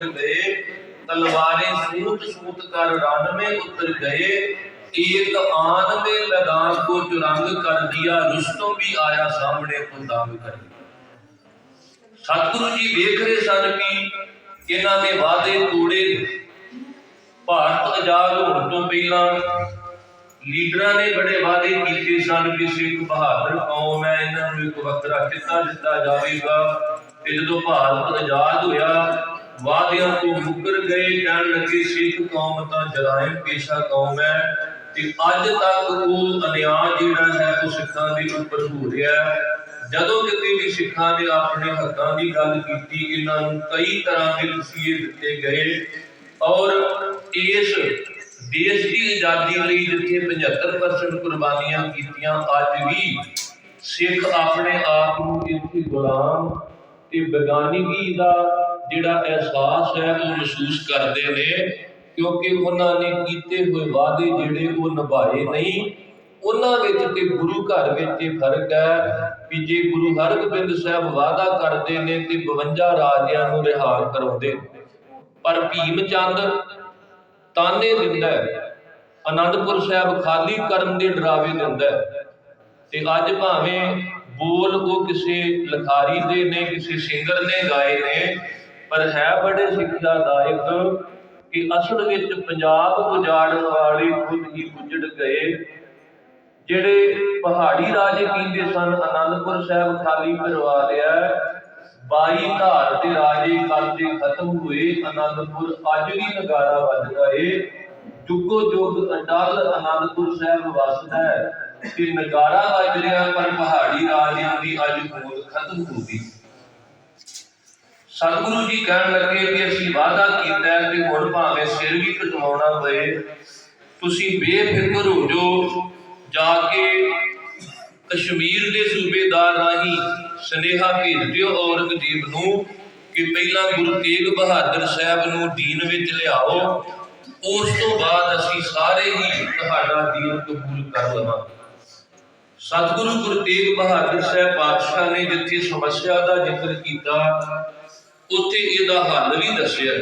ਗਏ ਤਲਵਾਰੇ ਸੂਤ ਸੂਤ ਕਰ ਰਨ में उतर गए एक आन में मैदान को चुरंग कर दिया रुस्तम भी आया सामने तो दंग कर ਸਤਿਗੁਰੂ ਜੀ ਵੇਖ ਰਹੇ ਸਨ ਕਿ ਇਹਨਾਂ ਦੇ ਵਾਅਦੇ ਤੋੜੇ ਭਾਰਤ ਆਜ਼ਾਦ ਹੋਣ ਤੋਂ ਪਹਿਲਾਂ ਲੀਡਰਾਂ ਨੇ ਬੜੇ ਵਾਅਦੇ ਕੀਤੇ ਸਨ ਕਿ ਸਿੱਖ ਬਹਾਦਰ ਕੌਮ ਹੈ ਇਹਨਾਂ ਨੂੰ ਇੱਕ ਵੱਖਰਾ ਕਿੱਤਾ ਦਿੱਤਾ ਜਾਵੇਗਾ ਤੇ ਜਦੋਂ ਭਾਰਤ ਆਜ਼ਾਦ ਹੋਇਆ ਵਾਅਦਿਆਂ ਤੋਂ ਮੁੱਕਰ ਗਏ, ਕਹਿਣ ਲੱਗੇ, ਸਿੱਖ ਕੌਮ ਤਾਂ ਜਰਾਇਮ ਪੇਸ਼ਾ ਕੌਮ ਹੈ ਤੇ ਅੱਜ ਤੱਕ ਉਹ ਅਨਿਆਂ ਜਿਹੜਾ ਹੈ ਉਹ ਸਿੱਖਾਂ ਦੇ ਉੱਪਰ ਹੋ ਰਿਹਾ ਹੈ। ਜਦੋਂ ਕਿਤੇ ਵੀ ਸਿੱਖਾਂ ਨੇ ਆਪਣੇ ਹੱਕਾਂ ਦੀ ਗੱਲ ਕੀਤੀ, ਇਹਨਾਂ ਨੂੰ ਕਈ ਤਰ੍ਹਾਂ ਦੇ ਤਸੀਹੇ ਦਿੱਤੇ ਗਏ ਔਰ ਇਸ ਦੇਸ਼ ਦੀ ਆਜ਼ਾਦੀ ਲਈ ਜਿੱਥੇ 75% ਕੁਰਬਾਨੀਆਂ ਕੀਤੀਆਂ, ਅੱਜ ਵੀ ਸਿੱਖ ਆਪਣੇ ਆਪ ਨੂੰ ਇੱਥੇ ਗੁਲਾਮ ਤੇ ਬੇਗਾਨਗੀ ਦਾ ਜਿਹੜਾ ਅਹਿਸਾਸ ਹੈ, ਉਹ ਮਹਿਸੂਸ ਕਰਦੇ ਨੇ, ਕਿਉਂਕਿ ਉਹਨਾਂ ਨੇ ਕੀਤੇ ਹੋਏ ਵਾਅਦੇ ਜਿਹੜੇ ਉਹ ਨਿਭਾਏ ਨਹੀਂ। ਉਹਨਾਂ ਵਿੱਚ ਤੇ ਗੁਰੂ ਘਰ ਵਿੱਚ ਇਹ ਫ਼ਰਕ ਹੈ ਕਿ ਜੇ ਗੁਰੂ ਹਰਗੋਬਿੰਦ ਸਾਹਿਬ ਵਾਅਦਾ ਕਰਦੇ ਨੇ ਤੇ 52 ਰਾਜਿਆਂ ਨੂੰ ਰਿਹਾ ਕਰਾਉਂਦੇ ਪਰ ਭੀਮ ਚੰਦ ਤਾਨੇ ਦਿੰਦਾ ਹੈ ਆਨੰਦਪੁਰ ਸਾਹਿਬ ਖਾਲੀ ਕਰਨ ਦੇ ਡਰਾਵੇ ਦਿੰਦਾ ਹੈ। ਤੇ ਅੱਜ ਭਾਵੇਂ ਬੋਲ ਉਹ ਕਿਸੇ ਲਖਾਰੀ ਦੇ ਨੇ, ਕਿਸੇ ਸਿੰਗਰ ਨੇ ਗਾਏ ਨੇ, ਪਰ ਹੈ ਬੜੇ ਸਿੱਖਿਆਦਾਇਕ ਕਿ ਅਸਲ ਵਿੱਚ ਪੰਜਾਬ ਉਜਾੜਨ ਵਾਲੇ ਖੁਦ ਹੀ ਉਜੜ ਗਏ, ਜਿਹੜੇ ਪਹਾੜੀ ਰਾਜੇ ਕਹਿੰਦੇ ਸਨ ਆਨੰਦਪੁਰ ਸਾਹਿਬ ਖਾਲੀ ਕਰਵਾ ਲਿਆ 22 ਧਾਰ ਦੇ ਰਾਜੇ ਕਰਦੇ ਖਤਮ ਹੋਏ, ਅਨੰਦਪੁਰ ਅੱਜ ਵੀ ਨਗਾਰਾ ਵੱਜਦਾ ਏ ਜੁਗੋ ਜੁਗ ਅਟਲ ਅਨੰਦਪੁਰ ਸਾਹਿਬ ਵਸਦਾ ਹੈ। ਤੇ ਨਗਾਰਾ ਵੱਜ ਰਿਹਾ, ਪਰ ਪਹਾੜੀ ਦੀ ਹੋਂਦ ਖਤਮ ਹੋ ਗਈ। ਸਤਿਗੁਰੂ ਜੀ ਕਹਿਣ ਲੱਗੇ ਕਿ ਅਸੀਂ ਵਾਅਦਾ ਕੀਤਾ ਕਿ ਹੁਣ ਭਾਵੇਂ ਸਿਰ ਵੀ ਕਟਵਾਉਣਾ ਪਏ, ਤੁਸੀਂ ਬੇਫਿਕਰ ਹੋ ਜੋ ਜਾ ਕੇ ਕਸ਼ਮੀਰ ਦੇ ਸੂਬੇਦਾਰ ਰਾਹੀਂ ਸੁਨੇਹਾ ਭੇਜ ਦਿਓ ਔਰੰਗਜ਼ੇਬ ਨੂੰ ਕਿ ਪਹਿਲਾਂ ਗੁਰੂ ਤੇਗ ਬਹਾਦਰ ਸਾਹਿਬ ਨੂੰ ਦੀਨ ਵਿੱਚ ਲਿਆਓ, ਉਸ ਤੋਂ ਬਾਅਦ ਅਸੀਂ ਸਾਰੇ ਹੀ ਤੁਹਾਡਾ ਦੀਨ ਕਬੂਲ ਕਰ ਲਵਾਂਗੇ। ਸਤਿਗੁਰੂ ਗੁਰੂ ਤੇਗ ਬਹਾਦਰ ਸਾਹਿਬ ਪਾਤਸ਼ਾਹ ਨੇ ਜਿੱਥੇ ਸਮੱਸਿਆ ਦਾ ਜ਼ਿਕਰ ਕੀਤਾ, ਉੱਥੇ ਇਹਦਾ ਹੱਲ ਵੀ ਦੱਸਿਆ।